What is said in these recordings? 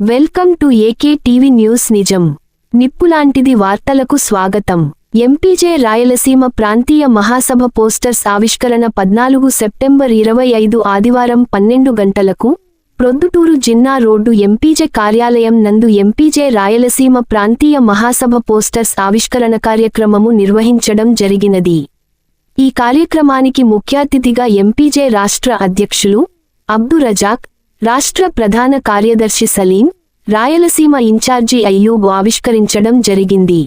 Welcome to AK TV news నిజం. నిప్పులాంటిది వార్తలకు స్వాగతం. ఎంపీజే రాయలసీమ ప్రాంతీయ మహాసభ పోస్టర్స్ ఆవిష్కరణ పద్నాలుగు సెప్టెంబర్ ఇరవై ఐదు ఆదివారం పన్నెండు గంటలకు ప్రొద్దుటూరు జిన్నా రోడ్డు ఎంపీజే కార్యాలయం నందు ఎంపీజే రాయలసీమ ప్రాంతీయ మహాసభ పోస్టర్స్ ఆవిష్కరణ కార్యక్రమము నిర్వహించడం జరిగినది. ఈ కార్యక్రమానికి ముఖ్యాతిథిగా ఎంపీజే రాష్ట్ర అధ్యక్షులు అబ్దు రజాక్ రాష్ట్ర ప్రధాన కార్యదర్శి సలీం రాయలసీమ ఇన్ఛార్జి అయ్యూబ్ ఆవిష్కరించడం జరిగింది.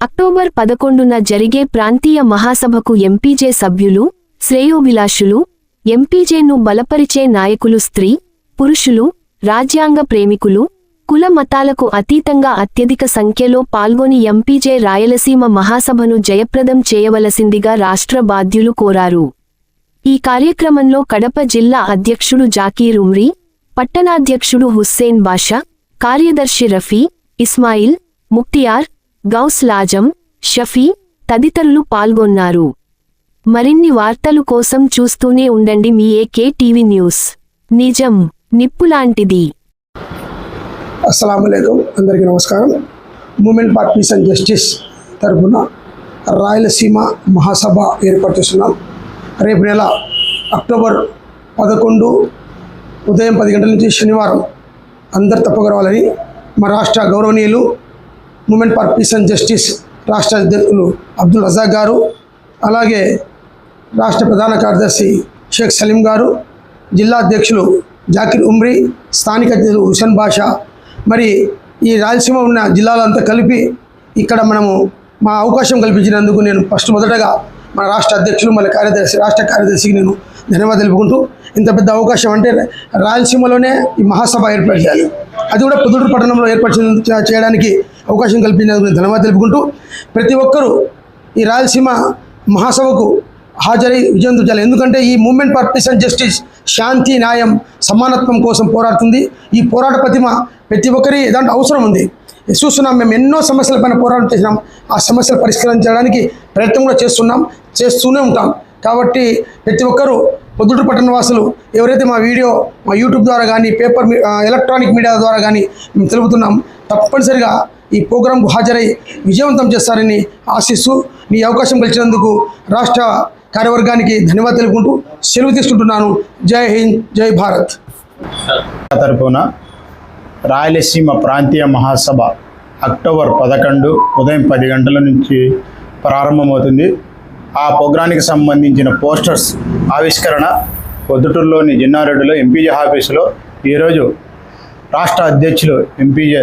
అక్టోబర్ పదకొండున జరిగే ప్రాంతీయ మహాసభకు ఎంపీజే సభ్యులు శ్రేయోభిలాషులు ఎంపీజేను బలపరిచే నాయకులు స్త్రీ పురుషులు రాజ్యాంగ ప్రేమికులు కుల మతాలకు అతీతంగా అత్యధిక సంఖ్యలో పాల్గొని ఎంపీజే రాయలసీమ మహాసభను జయప్రదం చేయవలసిందిగా రాష్ట్ర బాధ్యులు కోరారు. ఈ కార్యక్రమంలో కడప జిల్లా అధ్యక్షుడు జాకీర్ ఉమ్రీ పట్టణాధ్యక్షుడు హుస్సేన్ బాషా కార్యదర్శి రఫీ ఇస్మాయిల్ ముక్తియార్ గౌస్ లాజం షఫీ తదితరులు పాల్గొన్నారు. మరిన్ని వార్తలు కోసం చూస్తూనే ఉండండి మీ ఏకే టీవీ న్యూస్. నిజం నిప్పులాంటిది అస్సలం అందరికీ నమస్కారం. Movement for peace and justice తరఫున రాయలసీమ మహాసభ ఏర్పాటు చేస్తున్నాం. రేపు నెల అక్టోబర్ పదకొండు ఉదయం పది గంటల నుంచి శనివారం అందరు తప్పక రావాలని మా రాష్ట్ర గౌరవనీయులు movement for peace and justice రాష్ట్ర అధ్యక్షులు అబ్దుల్ రజాక్ గారు అలాగే రాష్ట్ర ప్రధాన కార్యదర్శి షేక్ సలీం గారు జిల్లా అధ్యక్షులు జాకిర్ ఉమ్రీ స్థానిక అధ్యక్షులు హుసేన్ బాషా. మరి ఈ రాయలసీమ ఉన్న జిల్లాలంతా కలిపి ఇక్కడ మనము మా అవకాశం కల్పించినందుకు నేను ఫస్ట్ మొదటగా మన రాష్ట్ర అధ్యక్షులు మళ్ళీ కార్యదర్శి రాష్ట్ర కార్యదర్శికి నేను ధన్యవాదాలు తెలుపుకుంటూ ఇంత పెద్ద అవకాశం అంటే రాయలసీమలోనే ఈ మహాసభ ఏర్పాటు చేయాలి. అది కూడా పుదుడు పట్టణంలో ఏర్పాటు చేయడానికి అవకాశం కల్పించినందుకు నేను ధన్యవాదాలు తెలుపుకుంటూ ప్రతి ఒక్కరూ ఈ రాయలసీమ మహాసభకు హాజరై విజయం చేయాలి ఎందుకంటే ఈ movement for peace and justice శాంతి న్యాయం సమానత్వం కోసం పోరాడుతుంది. ఈ పోరాట ప్రతిమ ప్రతి ఒక్కరి దాంట్లో అవసరం ఉంది. చూస్తున్నాం మేము ఎన్నో సమస్యల పైన పోరాటం చేసినాం. ఆ సమస్యలు పరిష్కరించడానికి ప్రయత్నం కూడా చేస్తున్నాం చేస్తూనే ఉంటాం. కాబట్టి ప్రతి ఒక్కరూ పొద్దుటూరు పట్టణ వాసులు ఎవరైతే మా వీడియో మా యూట్యూబ్ ద్వారా కానీ పేపర్ మీ- ఎలక్ట్రానిక్ మీడియా ద్వారా కానీ మేము తెలుపుతున్నాం తప్పనిసరిగా ఈ ప్రోగ్రాంకు హాజరై విజయవంతం చేస్తారని ఆశిస్తూ మీ అవకాశం కలిసినందుకు రాష్ట్ర కార్యవర్గానికి ధన్యవాదాలు తెలుపుకుంటూ సెలవు తీసుకుంటున్నాను. జై హింద్ జై భారత్. తరపున రాయలసీమ ప్రాంతీయ మహాసభ అక్టోబర్ పదకొండు ఉదయం పది గంటల నుంచి ప్రారంభమవుతుంది. ఆ ప్రోగ్రానికి సంబంధించిన పోస్టర్స్ ఆవిష్కరణ పొద్దుటూరులోని జిన్నారెడ్డిలో ఎంపీజే ఆఫీసులో ఈరోజు రాష్ట్ర అధ్యక్షులు ఎంపీజే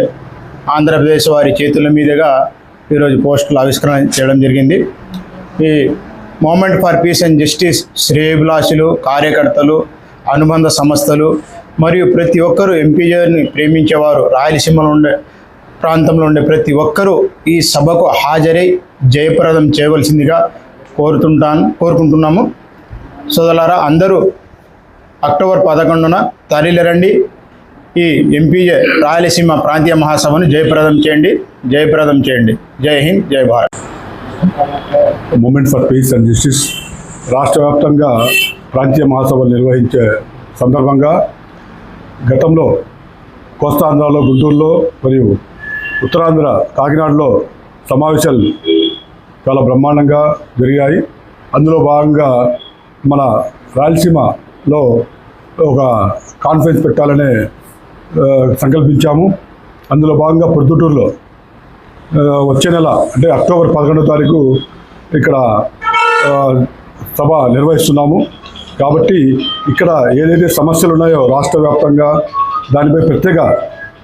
ఆంధ్రప్రదేశ్ వారి చేతుల మీదుగా ఈరోజు పోస్టులు ఆవిష్కరణ చేయడం జరిగింది. ఈ movement for peace and justice శ్రేయభిలాషులు కార్యకర్తలు అనుబంధ సంస్థలు మరియు ప్రతి ఒక్కరూ ఎంపీజేని ప్రేమించేవారు రాయలసీమలో ఉండే ప్రాంతంలో ఉండే ప్రతి ఒక్కరూ ఈ సభకు హాజరై జయప్రదం చేయవలసిందిగా కోరుతుంటాను కోరుకుంటున్నాము. సోదరులారా అందరూ అక్టోబర్ పదకొండున తరలిరండి. ఈ ఎంపీజే రాయలసీమ ప్రాంతీయ మహాసభను జయప్రదం చేయండి. జయప్రదం చేయండి. జై హింద్ జై Bharat. Movement for peace and justice. రాష్ట్ర వ్యాప్తంగా ప్రాంతీయ మహాసభలు నిర్వహించే సందర్భంగా గతంలో కోస్తాంధ్రలో గుంటూరులో మరియు ఉత్తరాంధ్ర కాకినాడలో సమావేశాలు చాలా బ్రహ్మాండంగా జరిగాయి. అందులో భాగంగా మన రాయలసీమలో ఒక కాన్ఫరెన్స్ పెట్టాలనే సంకల్పించాము. అందులో భాగంగా ప్రొద్దుటూరులో వచ్చే నెల అంటే అక్టోబర్ పదకొండో తారీఖు ఇక్కడ సభ నిర్వహిస్తున్నాము. కాబట్టి ఇక్కడ ఏదైతే సమస్యలు ఉన్నాయో రాష్ట్ర వ్యాప్తంగా దానిపై ప్రత్యేక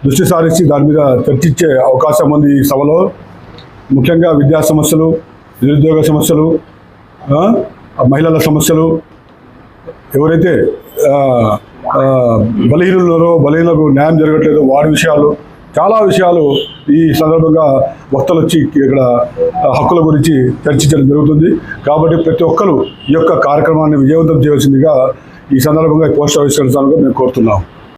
దృష్టి సారించి దాని మీద చర్చించే అవకాశం ఉంది ఈ సభలో. ముఖ్యంగా విద్యా సమస్యలు నిరుద్యోగ సమస్యలు మహిళల సమస్యలు ఎవరైతే బలహీనులు ఉన్నారో బలహీనకు న్యాయం జరగట్లేదో వారి విషయాలు చాలా విషయాలు ఈ సందర్భంగా వక్తలు వచ్చి ఇక్కడ హక్కుల గురించి చర్చించడం జరుగుతుంది. కాబట్టి ప్రతి ఒక్కరు ఈ యొక్క కార్యక్రమాన్ని విజయవంతం చేయవలసిందిగా ఈ సందర్భంగా పోస్ట్ ఆఫీస్ ఆవిష్కరించాలని మేము కోరుతున్నాం.